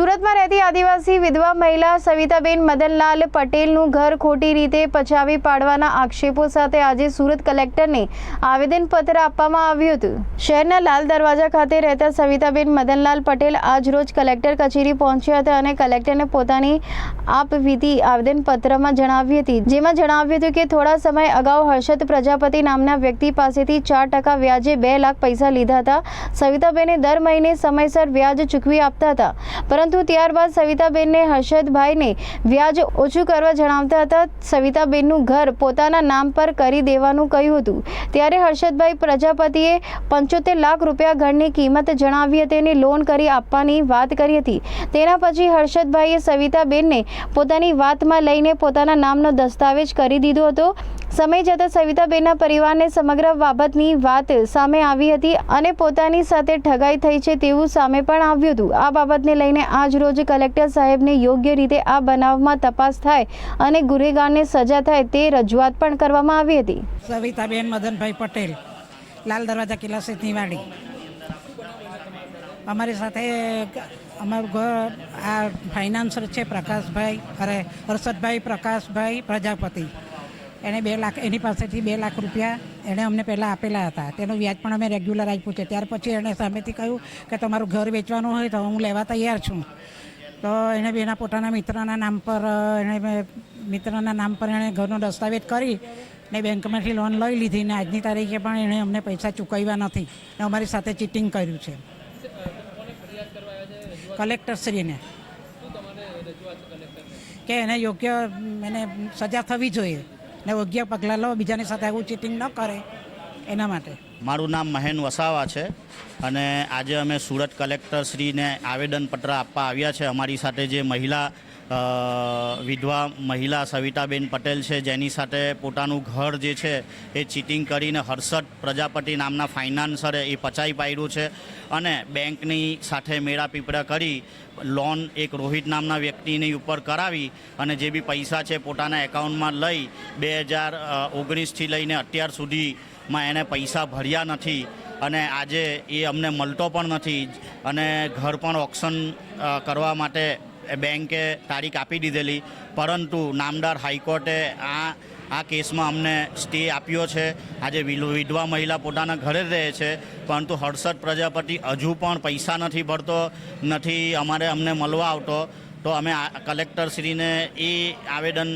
સુરતમાં રહેતી આદિવાસી વિધવા મહિલા સવિતાબેન મદનલાલ પટેલનું ઘર ખોટી રીતે પચાવી પાડવાના આક્ષેપો સાથે આજે સુરત કલેક્ટરને આવેદનપત્ર આપવામાં આવ્યું હતું. શહેરના લાલ દરવાજા ખાતે રહેતા સવિતાબેન મદનલાલ પટેલ આજરોજ કલેક્ટર કચેરી પહોંચ્યા હતા અને કલેક્ટરને પોતાની આપવીતી આવેદનપત્રમાં જણાવી હતી. જેમાં જણાવ્યું હતું કે થોડા સમય અગાઉ હર્ષદ પ્રજાપતિ નામના વ્યક્તિ પાસેથી ચાર ટકા વ્યાજે બે લાખ પૈસા લીધા હતા. સવિતાબેને દર મહિને સમયસર વ્યાજ ચૂકવી આપતા હતા. પરંતુ ત્યારબાદ સવિતાબેનને હર્ષદભાઈને વ્યાજ ઓછું કરવા જણાવતા હતા. સવિતાબેનનું ઘર પોતાના નામ પર કરી દેવાનું કહ્યું હતું. ત્યારે હર્ષદભાઈ પ્રજાપતિએ પંચોતેર લાખ રૂપિયા ઘરની કિંમત જણાવી હતી અને લોન કરી આપવાની વાત કરી હતી. તેના પછી હર્ષદભાઈએ સવિતાબેનને પોતાની વાતમાં લઈને પોતાના નામનો દસ્તાવેજ કરી દીધો હતો. સમય જતાં સવિતાબેનના પરિવારને સમગ્ર બાબતની વાત સામે આવી હતી અને પોતાની સાથે ઠગાઈ થઈ છે તેવું સામે પણ આવ્યું હતું. આ બાબતને લઈને આજ રોજ કલેક્ટર સાહેબને યોગ્ય રીતે આ બનાવમાં તપાસ થાય અને ગુનેગારને સજા થાય તે રજૂઆત પણ કરવામાં આવી હતી. સવિતાબેન મદનભાઈ પટેલ, લાલ દરવાજા કિલ્લા સ્થિતની વાડી અમારી સાથે અમારું ઘર આ ફાઇનાન્સર છે પ્રકાશભાઈ, અરે, હર્ષદભાઈ પ્રકાશભાઈ પ્રજાપતિ. એણે બે લાખ, એની પાસેથી બે લાખ રૂપિયા એણે અમને પહેલાં આપેલા હતા. તેનું વ્યાજ પણ અમે રેગ્યુલર આપ્યું છે. ત્યાર પછી એણે સામેથી કહ્યું કે તમારું ઘર વેચવાનું હોય તો હું લેવા તૈયાર છું. તો એણે એના પોતાના મિત્રના નામ પર, એણે મિત્રના નામ પર એણે ઘરનો દસ્તાવેજ કરી ને બેંકમાંથી લોન લઈ લીધી ને આજની તારીખે પણ એણે અમને પૈસા ચૂકવ્યા નથી ને અમારી સાથે ચીટિંગ કર્યું છે. કલેક્ટરશ્રીને. કે એને યોગ્ય, એને સજા થવી જોઈએ. ને યોગ્ય પગલાં લો બીજાની સાથે આવું ચીટિંગ ન કરે એના માટે. મારું નામ મહેન વસાવા છે અને આજે અમે સુરત કલેક્ટરશ્રીને આવેદનપત્ર આપવા આવ્યા છે. અમારી સાથે જે મહિલા વિધવા મહિલા સવિતાબેન પટેલ છે, જેની સાથે પોતાનું ઘર જે છે એ ચીટિંગ કરીને હર્ષદ પ્રજાપતિ નામના ફાઇનાન્સરે એ પચાવી પાડ્યું છે અને બેંકની સાથે મેળાપીપળા કરી લોન એક રોહિત નામના વ્યક્તિની ઉપર કરાવી અને જે બી પૈસા છે પોતાના એકાઉન્ટમાં લઈ બે હજાર ઓગણીસથી લઈને અત્યાર સુધીમાં એને પૈસા ભર્યા નથી અને આજે એ અમને મળતો પણ નથી અને ઘર પણ ઓક્શન કરવા માટે બેંકે તારીખ આપી દીધેલી. પરંતુ નામદાર હાઈકોર્ટે આ આ કેસમાં અમને સ્ટે આપ્યો છે. આજે વિધવા મહિલા પોતાના ઘરે રહે છે. પરંતુ હર્ષદ પ્રજાપતિ હજુ પણ પૈસા નથી ભરતો, નથી અમારે અમને મળવા આવતો. તો અમે કલેક્ટરશ્રીને એ આવેદન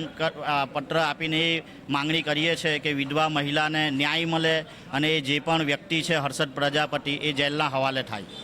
પત્ર આપીને એ માંગણી કરીએ છીએ કે વિધવા મહિલાને ન્યાય મળે અને એ જે પણ વ્યક્તિ છે હર્ષદ પ્રજાપતિ એ જેલના હવાલે થાય.